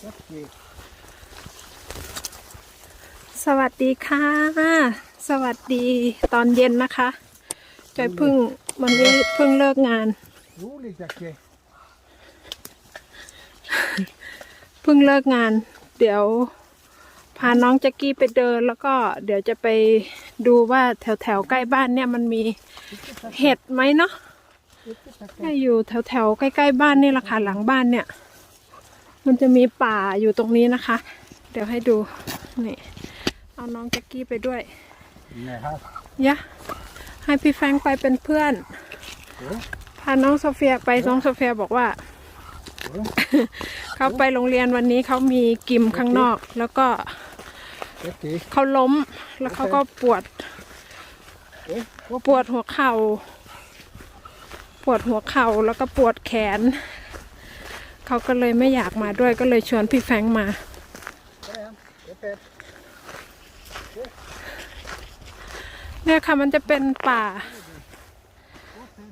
สวัสดีค่ะ สวัสดีตอนเย็นนะคะจอยเพิ่งวันนี้เพิ่งเลิกงานเพิ่งเลิกงาน เดี๋ยวพาน้องแจ็กกี้ไปเดินแล้วก็เดี๋ยวจะไปดูว่าแถวแถวๆใกล้บ้านเนี่ยมันมีเห็ดไหมเนาะ Inte tack. ถ้อยู่แถวแถวๆใกล้ๆบ้านนี่แหละค่ะหลังบ้านเนี่ย มันจะมีป่าอยู่ตรงนี้นะคะ เดี๋ยวให้ดู นี่ เอาน้องแจ็กกี้ไปด้วย Nej, här. ยะให้พี่แฟรงค์ไปเป็นเพื่อน Ja. พาน้องโซเฟียไป น้องโซเฟียบอกว่า เขาไปโรงเรียนวันนี้เขามีกิมข้างนอก แล้วก็ Okej. เขาล้ม แล้วเขาก็ปวด Eh, ปวดหัวเข่า ปวดหัวเข่าแล้วก็ปวดแขน เขาก็เลยไม่อยากมาด้วยก็เลยชวนพี่แฟงมา เนี่ยค่ะมันจะเป็นป่า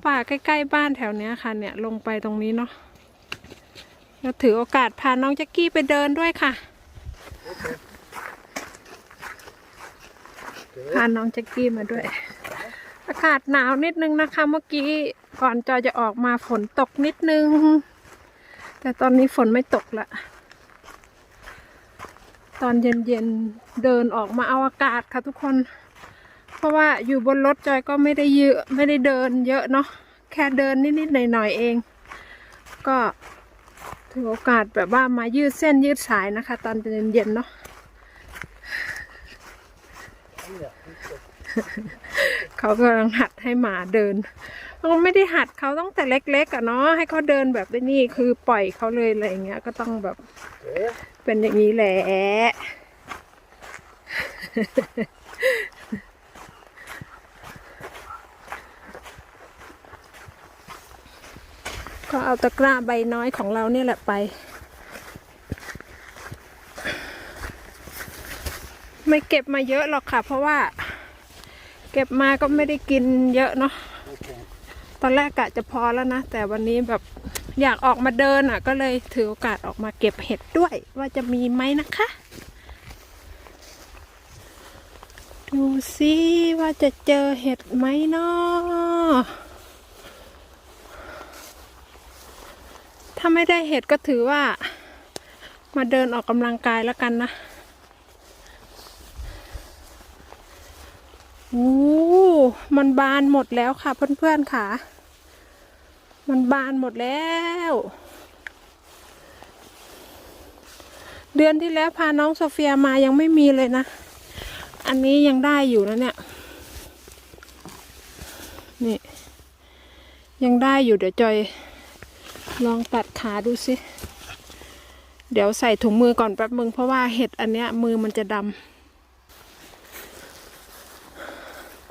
ป่าใกล้ๆบ้านแถวเนี้ยค่ะ เนี่ยลงไปตรงนี้เนาะแล้วถือโอกาสพาน้องแจ็กกี้ไปเดินด้วยค่ะพาน้องแจ็กกี้มาด้วย อากาศหนาวนิดนึงนะคะ เมื่อกี้ก่อนจอจะออกมาฝนตกนิดนึง แต่ตอนนี้ฝนไม่ตกละ ตอนเย็นๆเดินออกมาเอาอากาศค่ะทุกคน เพราะว่าอยู่บนรถจอยก็ไม่ได้เยอะไม่ได้เดินเยอะเนาะ แค่เดินนิดๆหน่อยๆเอง ก็ถือโอกาสแบบว่ามายืดเส้นยืดสายนะคะ ตอนเย็นๆเนาะเขากำลังหัดให้หมาเดิน เราไม่ได้หัดเขาตั้งแต่เล็ก ๆอะเนาะให้เขาเดินแบบนี้คือปล่อยเขาเลยอะไรอย่างเงี้ย ก็ต้องแบบเป็นอย่างนี้แหละก็เอาตะกร้าใบน้อยของเราเนี่ยแหละไป ไม่เก็บมาเยอะหรอกค่ะ เพราะว่า เก็บมาก็ไม่ได้กินเยอะเนาะ ตอนแรกกะจะพอแล้วนะ แต่วันนี้แบบอยากออกมาเดินอะ ก็เลยถือโอกาสออกมาเก็บเห็ดด้วย ว่าจะมีไหมนะคะ ดูซิว่าจะเจอเห็ดไหมเนาะถ้าไม่ได้เห็ดก็ถือว่า มาเดินออกกำลังกายแล้วกันนะ โอ้มันบานหมดแล้วค่ะเพื่อนๆค่ะ มันบานหมดแล้ว เดือนที่แล้วพาน้องโซเฟียมายังไม่มีเลยนะ อันนี้ยังได้อยู่นะเนี่ย นี่ ยังได้อยู่เดี๋ยวจอย ลองตัดขาดูสิ เดี๋ยวใส่ถุงมือก่อนแป๊บมึงเพราะว่าเห็ดอันเนี้ยมือมันจะดำ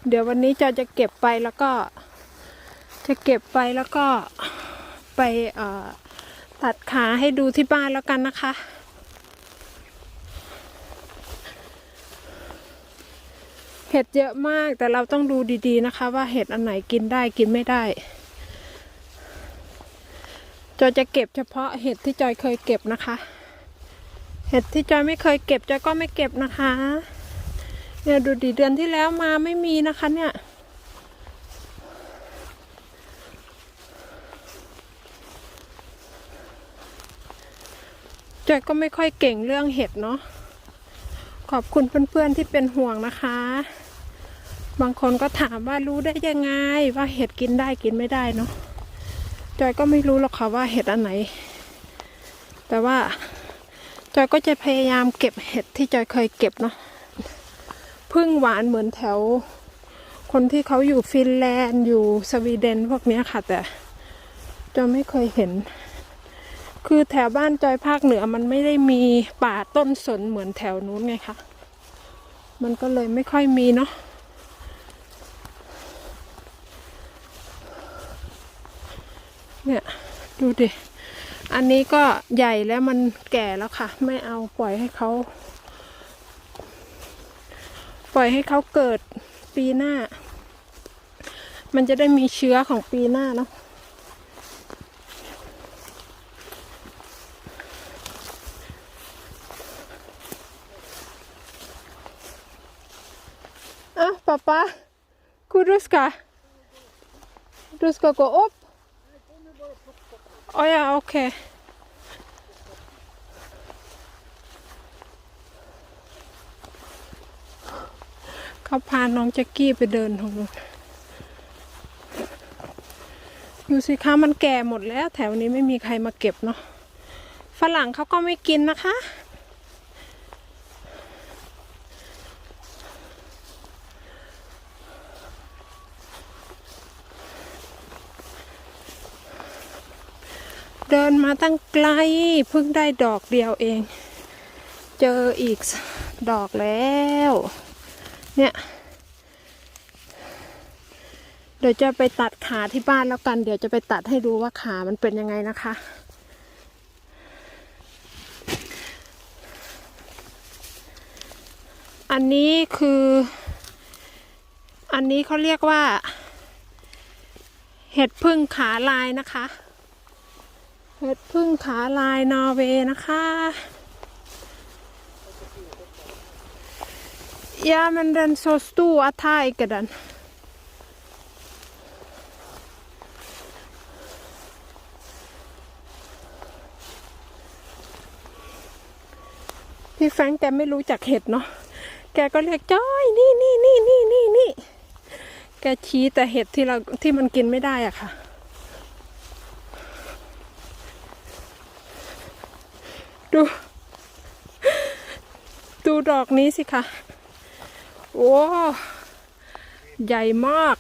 เดี๋ยววันนี้จอยจะเก็บไปแล้วก็ จะเก็บไปแล้วก็ไปตัดขาให้ดูที่บ้านแล้วกันนะคะ เห็ดเยอะมากแต่เราต้องดูดีๆนะคะ ว่าเห็ดอันไหนกินได้กินไม่ได้จอยจะเก็บเฉพาะเห็ดที่จอยเคยเก็บนะคะ เห็ดที่จอยไม่เคยเก็บจอยก็ไม่เก็บนะคะ เนี่ยดูดีเดือนที่แล้วมาไม่มีนะคะเนี่ย จอยก็ไม่ค่อยเก่งเรื่องเห็ดเนาะ ขอบคุณเพื่อนๆที่เป็นห่วงนะคะ บางคนก็ถามว่ารู้ได้ยังไง ว่าเห็ดกินได้กินไม่ได้เนาะ จอยก็ไม่รู้หรอกค่ะว่าเห็ดอันไหน แต่ว่าจอยก็จะพยายามเก็บเห็ดที่จอยเคยเก็บเนาะ พึ่งหวานเหมือนแถว คนที่เขาอยู่ฟินแลนด์อยู่สวีเดนพวกนี้ค่ะ แต่จอยไม่เคยเห็น คือแถวบ้านจอยภาคเหนือมันไม่ได้มีป่าต้นสนเหมือนแถวนู้นไงคะมันก็เลยไม่ค่อยมีเนาะเนี่ยดูดิ อันนี้ก็ใหญ่แล้วมันแก่แล้วค่ะ ไม่เอาปล่อยให้เขา ปล่อยให้เขาเกิดปีหน้า มันจะได้มีเชื้อของปีหน้าเนาะอะป๊าป๊าคุรุสกา Du ska gå upp? Oh ja, okej. Okay. เขาพาน้องแจ็กกี้ไปเดินของนู้นดูสิคะมันแก่หมดแล้ว แถวนี้ไม่มีใครมาเก็บเนาะฝรั่งเขาก็ไม่กินนะคะ เดินมาตั้งไกลเพิ่งได้ดอกเดียวเอง เจออีกดอกแล้ว เนี่ย เดี๋ยวจะไปตัดขาที่บ้านแล้วกัน เดี๋ยวจะไปตัดให้ดูว่าขามันเป็นยังไงนะคะอันนี้คือ อันนี้เขาเรียกว่า เห็ดพึ่งขาลายนะคะ เห็ดพึ่งขาลายนอร์เวย์นะคะ Ja, men den så stor at tar ikke den. พี่แฟงแกไม่รู้จักเห็ดเนาะ แกก็เรียกจ้อย นี่นี่นี่นี่นี่นี่ แกชี้แต่เห็ดที่เราที่มันกินไม่ได้อะค่ะ ดู ดูดอกนี้สิคะ โอ้ใหญ่มาก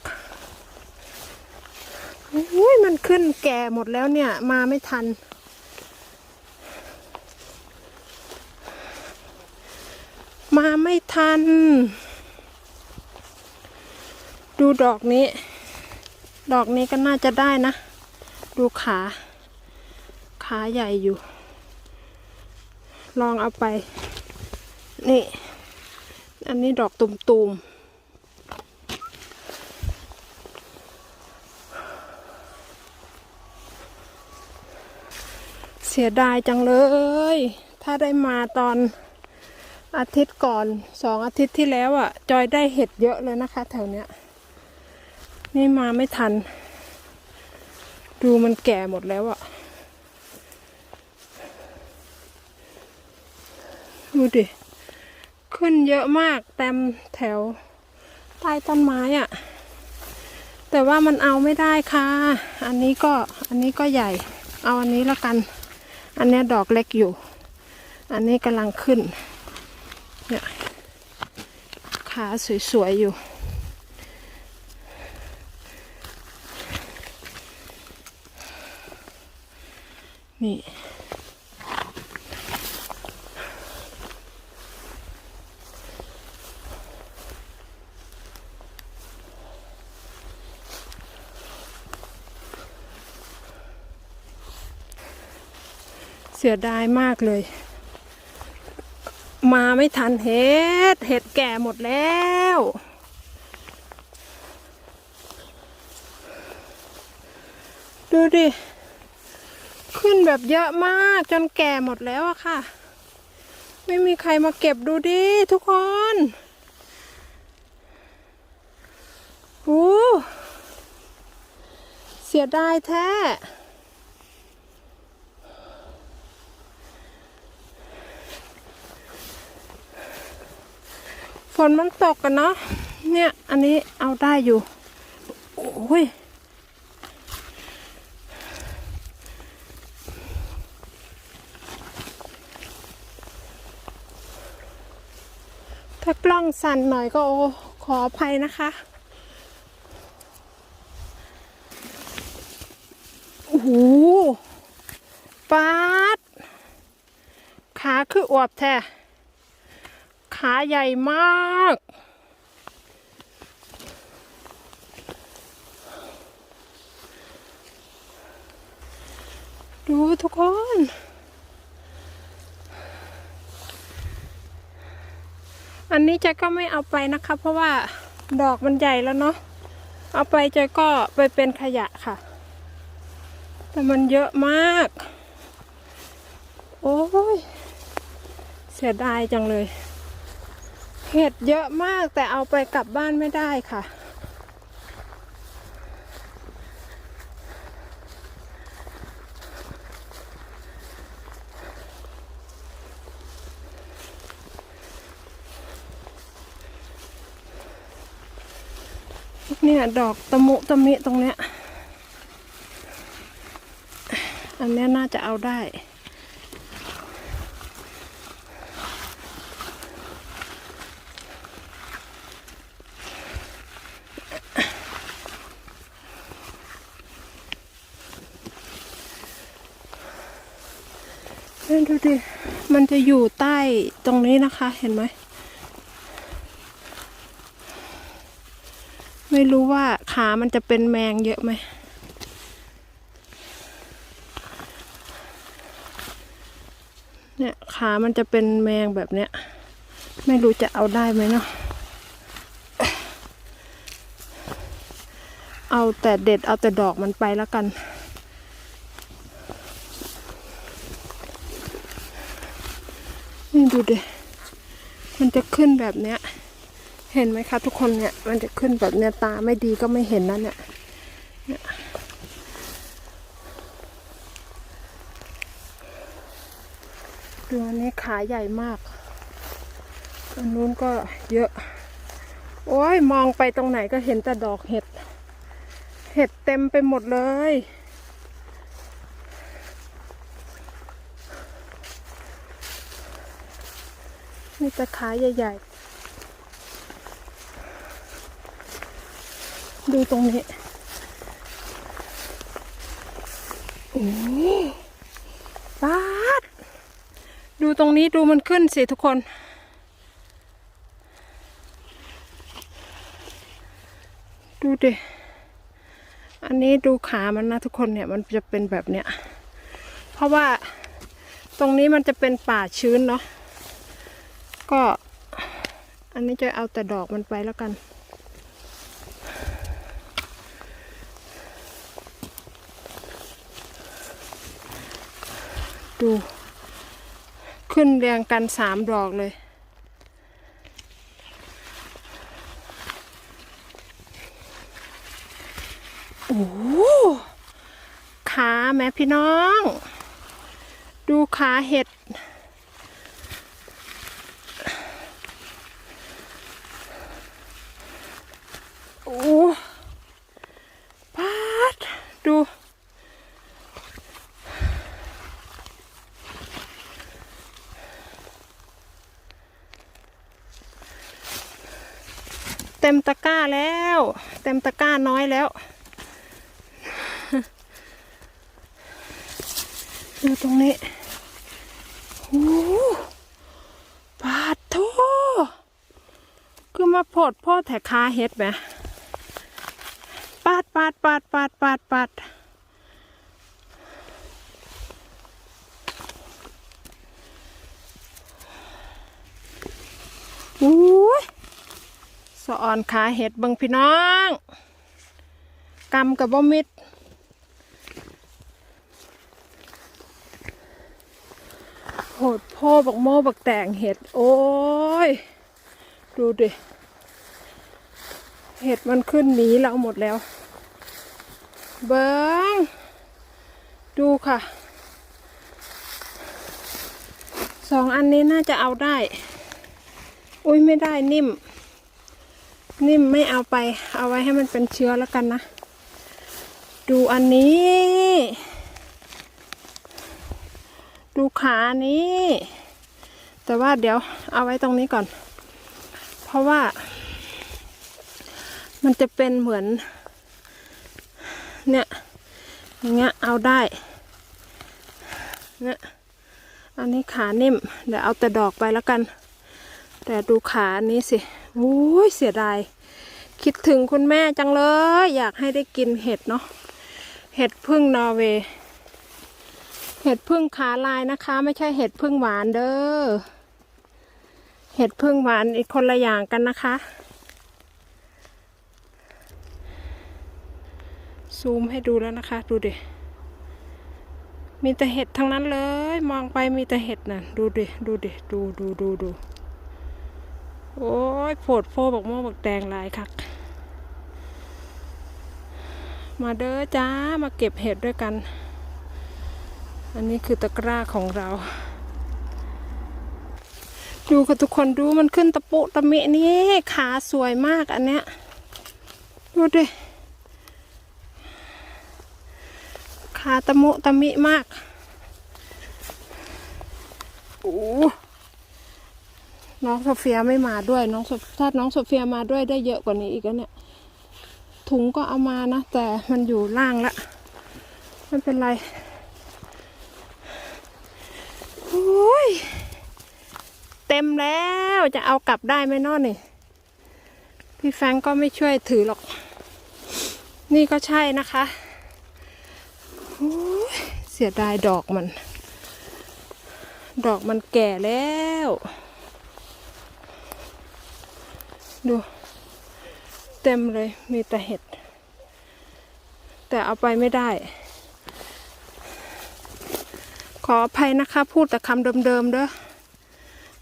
อุ้ยมันขึ้นแก่หมดแล้วเนี่ย มาไม่ทัน มาไม่ทัน ดูดอกนี้ ดอกนี้ก็น่าจะได้นะ ดูขา ขาใหญ่อยู่ ลองเอาไป นี่ อันนี้ดอกตุ่มๆเสียดายจังเลย ถ้าได้มาตอนอาทิตย์ก่อนสองอาทิตย์ที่แล้วอะ่ะ จอยได้เห็ดเยอะเลยนะคะ แถวเนี้ย นี่มาไม่ทัน ดูมันแก่หมดแล้วอะ่ะ ดูดิ ขึ้นเยอะมากเต็มแถวใต้ต้นไม้อะ่ะ แต่ว่ามันเอาไม่ได้ค่ะ อันนี้ก็อันนี้ก็ใหญ่ เอาอันนี้แล้วกัน อันนี้ดอกเล็กอยู่ อันนี้กำลังขึ้น เนี่ยขาสวยๆอยู่นี่ เสียดายมากเลย มาไม่ทันเห็ด เห็ดแก่หมดแล้ว ดูดิ ขึ้นแบบเยอะมากจนแก่หมดแล้วอะค่ะ ไม่มีใครมาเก็บดูดิทุกคนโอ้เสียดายแท้ ฝนมันตกกันเนาะเนี่ย อันนี้เอาได้อยู่ โอ้ยถ้ากล้องสั่นหน่อยก็โอขออภัยนะคะ โอ้โหปาด ขาคืออวบแท้ ขาใหญ่มาก ดูทุกคน อันนี้จ๊ก็ไม่เอาไปนะคะ เพราะว่าดอกมันใหญ่แล้วเนาะ เอาไปจ๊ก็ไปเป็นขยะค่ะ แต่มันเยอะมาก โอ้ยเสียดายจังเลย เห็ดเยอะมากแต่เอาไปกลับบ้านไม่ได้ค่ะ เนี่ย ดอกตะมุตะมิตรงเนี้ย อันนี้น่าจะเอาได้ ดิมันจะอยู่ใต้ตรงนี้นะคะ เห็นไหม ไม่รู้ว่าขามันจะเป็นแมงเยอะไหม เนี่ยขามันจะเป็นแมงแบบเนี้ย ไม่รู้จะเอาได้ไหมเนาะ เอาแต่เด็ดเอาแต่ดอกมันไปแล้วกัน นี่ดูดิ มันจะขึ้นแบบเนี้ย เห็นไหมคะ ทุกคนเนี่ย มันจะขึ้นแบบเนี้ยตาไม่ดีก็ไม่เห็นนั่นเนี่ยเนี่ยดูอันนี้ขาใหญ่มาก อันนู้นก็เยอะ โอ้ยมองไปตรงไหนก็เห็นแต่ดอกเห็ด เห็ดเต็มไปหมดเลย มีแต่ขาใหญ่ ๆ ดูตรงนี้ โอ้ปาด ดูตรงนี้ดูมันขึ้นสิทุกคน ดูดิ อันนี้ดูขามันนะทุกคนเนี่ยมันจะเป็นแบบเนี้ย เพราะว่าตรงนี้มันจะเป็นป่าชื้นเนาะ ก็ อันนี้จะเอาแต่ดอกมันไปแล้วกัน ดู ขึ้นเรียงกันสามดอกเลยโอ้ขาแม่พี่น้อง ดูขาเห็ด โอ้ปาด ดู เต็มตะกร้าแล้ว เต็มตะกร้าน้อยแล้วดูตรงนี้โอ้ปาดโทคือมาโพดพ่อแถคาเฮ็ดไหมปาดปาดปาดปาดปาดปาดอุ้ สะออนขาเห็ดบังพี่น้องกำกับบ่มิดโหดพ่อบักโม่บักแต่งเห็ด โอ้ย ดูดิ เห็ดมันขึ้นหนีเราหมดแล้ว เบิงดูค่ะ สองอันนี้น่าจะเอาได้ อุ้ยไม่ได้นิ่ม นิ่มไม่เอาไป เอาไว้ให้มันเป็นเชื้อแล้วกันนะ ดูอันนี้ ดูขานี้ แต่ว่าเดี๋ยวเอาไว้ตรงนี้ก่อน เพราะว่า มันจะเป็นเหมือน เนี่ย อย่างเงี้ยเอาได้ เนี่ย อันนี้ขานิ่ม เดี๋ยวเอาแต่ดอกไปแล้วกัน แต่ดูขาอันนี้สิ โอ้ยเสียดาย คิดถึงคุณแม่จังเลย อยากให้ได้กินเห็ดเนาะ เห็ดพึ่งนอร์เวย์ เห็ดพึ่งขาลายนะคะ ไม่ใช่เห็ดพึ่งหวานเด้อ เห็ดพึ่งหวานอีกคนละอย่างกันนะคะ ซูมให้ดูแล้วนะคะ ดูดิ มีแต่เห็ดทั้งนั้นเลย มองไปมีแต่เห็ดน่ะ ดูดิ ดูดิ ดูดูดูดู โอ้ยโผดโพบอกโม่บอกแดงหลายคัก มาเด้อจ้ามาเก็บเห็ดด้วยกัน อันนี้คือตะกร้าของเรา ดูค่ะทุกคนดูมันขึ้นตะปุตะเมินี่ขาสวยมากอันเนี้ยดูดิขาตะโมตะมิมาก โอ้ น้องโซเฟียไม่มาด้วยน้องถ้าน้องโซเฟียมาด้วยได้เยอะกว่านี้อีกแล้วเนี่ย ถุงก็เอามานะ แต่มันอยู่ล่างละไม่เป็นไรโอ้ยเต็มแล้วจะเอากลับได้ไหมเนอนี่ พี่แฟงก์ก็ไม่ช่วยถือหรอก นี่ก็ใช่นะคะโอ้ยเสียดายดอกมัน ดอกมันแก่แล้ว ดู เต็มเลยมีแต่เห็ด แต่เอาไปไม่ได้ ขออภัยนะคะ พูดแต่คำเดิมๆเด้อ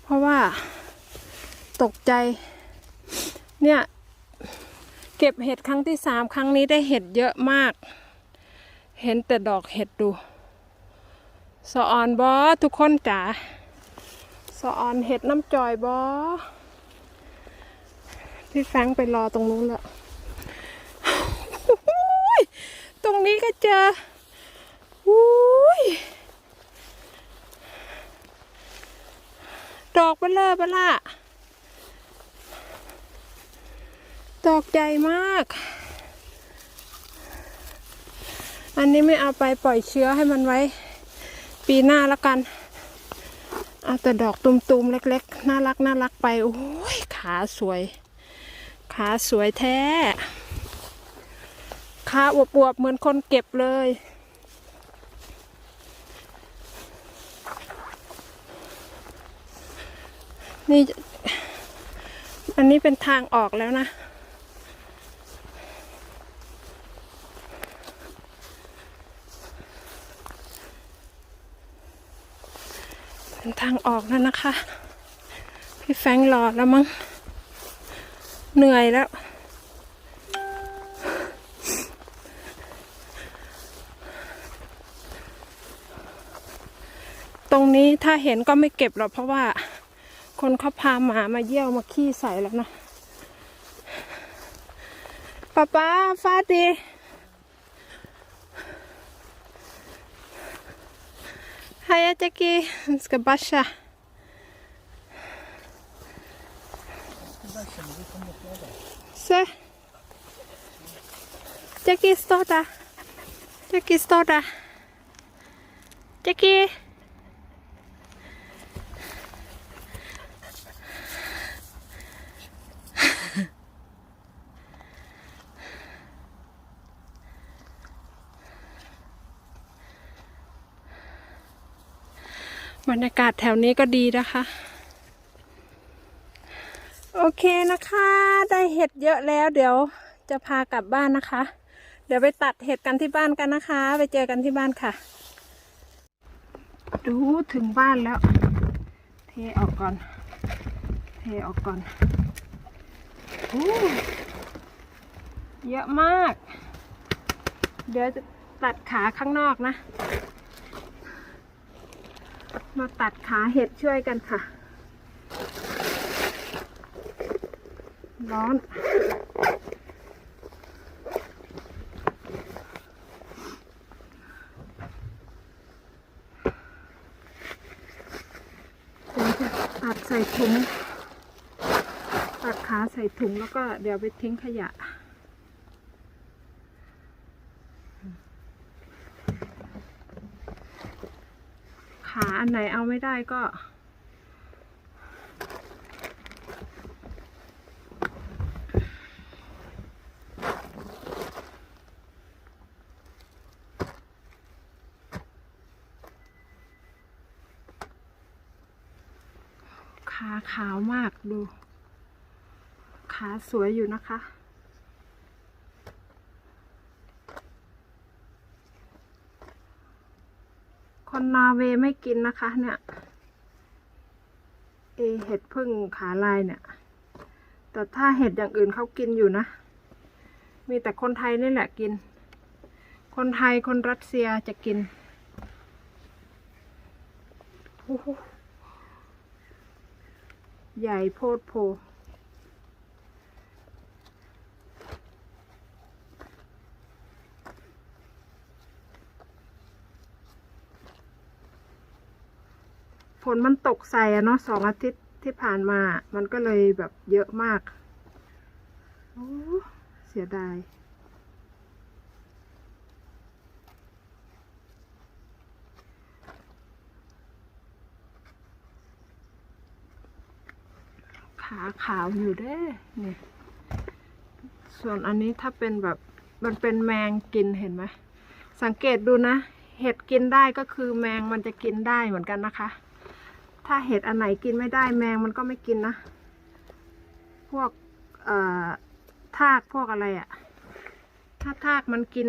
เพราะว่าตกใจ เนี่ย เก็บเห็ดครั้งที่สามครั้งนี้ได้เห็ดเยอะมาก เห็นแต่ดอกเห็ดดูสออนบอทุกคนจ๋าสออนเห็ดน้ำจอยบอ พี่แฟงไปรอตรงนู้นแล้วตรงนี้ก็เจออุ้ยดอกเบลอเบล่าดอกใหญ่มาก อันนี้ไม่เอาไปปล่อยเชื้อให้มันไว้ ปีหน้าแล้วกัน เอาแต่ดอกตุมๆเล็กๆ น่ารักน่ารักไป โอ้ย ขาสวย ขาสวยแท้ขาอวบๆเหมือนคนเก็บเลย นี่ อันนี้เป็นทางออกแล้วนะเป็นทางออกแล้วนะคะ พี่แฟงค์รอแล้วมั้ง เหนื่อยแล้ว ตรงนี้ถ้าเห็นก็ไม่เก็บหรอกเพราะว่า คนเขาพาหมามาเยี่ยวมาขี้ใส่แล้วนะป้าป้าฟาดีไฮอาจกีสกบัชชา Se. Jackie Stoda. Jackie Stoda. Jackie. บรรยากาศแถวนี้ก็ดีนะคะ โอเคนะคะ ได้เห็ดเยอะแล้วเดี๋ยวจะพากลับบ้านนะคะ เดี๋ยวไปตัดเห็ดกันที่บ้านกันนะคะ ไปเจอกันที่บ้านค่ะ ดูถึงบ้านแล้ว เทออกก่อน เทออกก่อนอเยอะมาก เดี๋ยวจะตัดขาข้างนอกนะ มาตัดขาเห็ดช่วยกันค่ะ ร้อนเดี๋ยวจะตัดใส่ถุงตัดขาใส่ถุงแล้วก็เดี๋ยวไปทิ้งขยะขาอันไหนเอาไม่ได้ก็ ขา ขาวมากดู ขาสวยอยู่นะคะ คนนอร์เวย์ไม่กินนะคะเนี่ยเอเห็ดพึ่งขาลายเนี่ย แต่ถ้าเห็ดอย่างอื่นเขากินอยู่นะ มีแต่คนไทยนี่แหละกิน คนไทยคนรัสเซียจะกินโอ้โห ใหญ่โพดโพฝนมันตกใส่อะเนาะสองอาทิตย์ที่ผ่านมา มันก็เลยแบบเยอะมาก โอ้ เสียดาย ขาขาวอยู่เด้เนี่ยส่วนอันนี้ถ้าเป็นแบบมันเป็นแมงกินเห็นไหมสังเกตดูนะ เห็ดกินได้ก็คือแมงมันจะกินได้เหมือนกันนะคะ ถ้าเห็ดอันไหนกินไม่ได้แมงมันก็ไม่กินนะ พวกเอ่อทากพวกอะไรอะ่ะถ้าทากมันกิน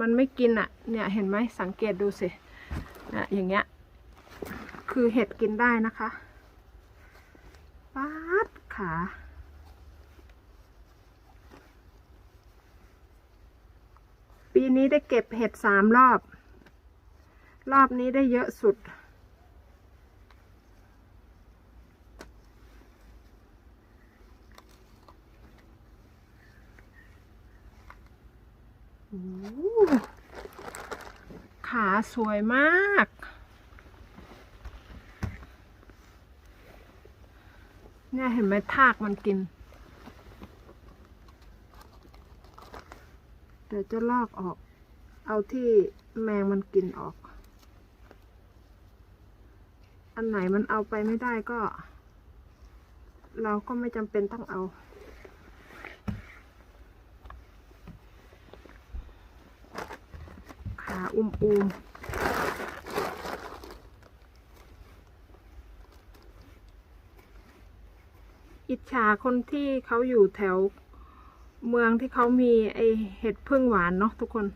มันไม่กินอะ่ะ เนี่ยเห็นไหมสังเกตดูสินะอย่างเงี้ย คือเห็ดกินได้นะคะป๊ด ขาปีนี้ได้เก็บเห็ดสามรอบ รอบนี้ได้เยอะสุด ขาสวยมาก เนี่ยเห็นไหมทากมันกิน เดี๋ยวจะลอกออก เอาที่แมงมันกินออก อันไหนมันเอาไปไม่ได้ก็ เราก็ไม่จำเป็นต้องเอาขาอุ้มอู อิจฉาคนที่เขาอยู่แถวเมืองที่เขามีไอเห็ดพึ่งหวานเนาะทุกคน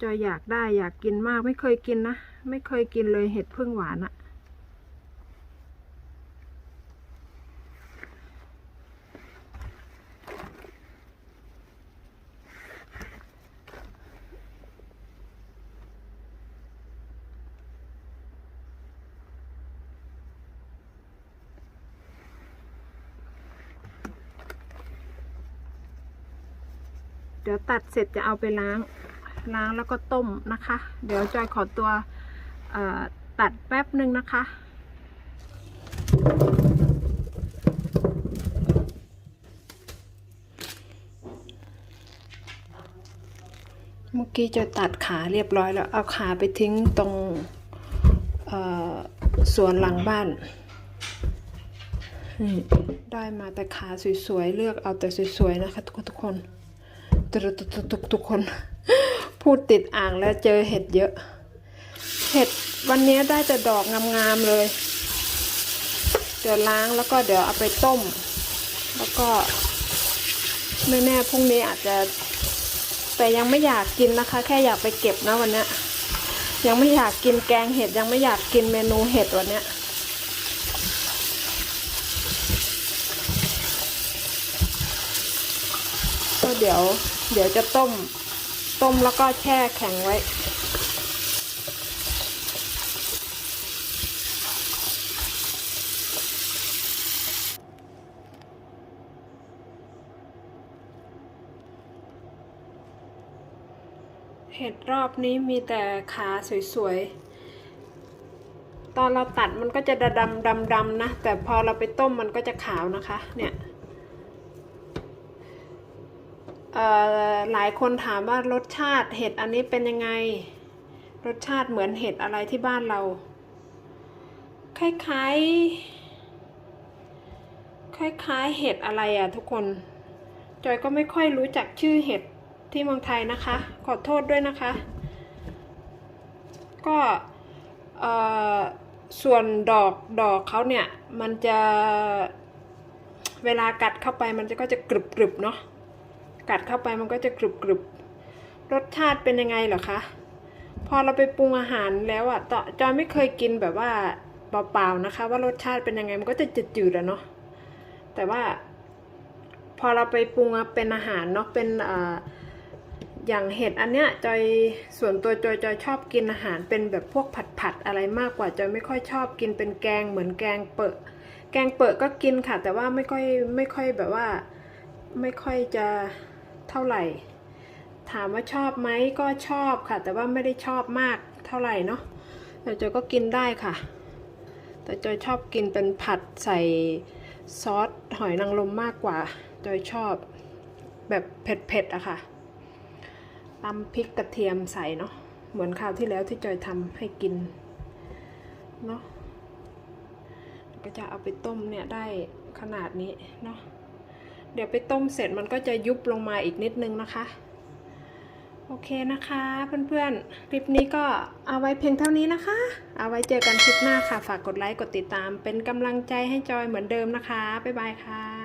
จอยอยากได้อยากกินมากไม่เคยกินนะ ไม่เคยกินเลยเห็ดพึ่งหวานอะ เดี๋ยวตัดเสร็จจะเอาไปล้าง ล้างแล้วก็ต้มนะคะ เดี๋ยวจอยขอตัวตัดแป๊บหนึ่งนะคะเมื่อกี้จะตัดขาเรียบร้อยแล้ว เอาขาไปทิ้งตรงสวนหลังบ้านได้มาแต่ขาสวยๆ เลือกเอาแต่สวยๆ นะคะทุกคน ทุกทุกทุกคน พูดติดอ่างแล้วเจอเห็ดเยอะ เห็ดวันนี้ได้แต่ดอกงามๆเลย เดี๋ยวล้างแล้วก็เดี๋ยวเอาไปต้ม แล้วก็ไม่แน่พรุ่งนี้อาจจะ แต่ยังไม่อยากกินนะคะ แค่อยากไปเก็บนะวันนี้ยังไม่อยากกินแกงเห็ดยังไม่อยากกินเมนูเห็ดวันนี้ก็เดี๋ยว เดี๋ยวจะต้ม ต้มแล้วก็แช่แข็งไว้ เห็ดรอบนี้มีแต่ขาสวยๆ ตอนเราตัดมันก็จะดำดำดำดำๆนะ แต่พอเราไปต้มมันก็จะขาวนะคะ เนี่ยเอ่อ หลายคนถามว่ารสชาติเห็ดอันนี้เป็นยังไง รสชาติเหมือนเห็ดอะไรที่บ้านเรา คล้ายๆ คล้ายๆ เห็ดอะไรอะทุกคน จอยก็ไม่ค่อยรู้จักชื่อเห็ดที่เมืองไทยนะคะ ขอโทษด้วยนะคะ ก็ส่วนดอกดอกเขาเนี่ย มันจะเวลากัดเข้าไปมันจะก็จะกรึบกรึบๆเนาะ กัดเข้าไปมันก็จะกรึบกรึบรสชาติเป็นยังไงเหรอคะ พอเราไปปรุงอาหารแล้วอะต่อจอยไม่เคยกินแบบว่าเปล่าๆนะคะ ว่ารสชาติเป็นยังไงมันก็จะจืดๆอะเนาะแต่ว่า พอเราไปปรุงเป็นอาหารเนาะเป็นอ่ออย่างเห็ดอันเนี้ยจอยส่วนตัวจอยจอยชอบกินอาหารเป็นแบบพวกผัดผัดๆอะไรมากกว่าจอยไม่ค่อยชอบกินเป็นแกงเหมือนแกงเปอะแกงเปอะก็กินค่ะ แต่ว่าไม่ค่อยไม่ค่อยแบบว่า ไม่ค่อยจะ เท่าไหร่ ถามว่าชอบไหมก็ชอบค่ะ แต่ว่าไม่ได้ชอบมากเท่าไหร่เนาะแต่จอยก็กินได้ค่ะ แต่จอยชอบกินเป็นผัดใส่ซอสหอยนางรมมากกว่าจอยชอบแบบเผ็ดๆอะค่ะตำพริกกระเทียมใส่เนาะเหมือนคราวที่แล้วที่จอยทำให้กินเนาะก็จะเอาไปต้มเนี่ยได้ขนาดนี้เนาะ เดี๋ยวไปต้มเสร็จมันก็จะยุบลงมาอีกนิดนึงนะคะ โอเคนะคะเพื่อนๆ คลิปนี้ก็เอาไว้เพียงเท่านี้นะคะ เอาไว้เจอกันคลิปหน้าค่ะ ฝากกดไลค์กดติดตาม เป็นกำลังใจให้จอยเหมือนเดิมนะคะ บ๊ายบายค่ะ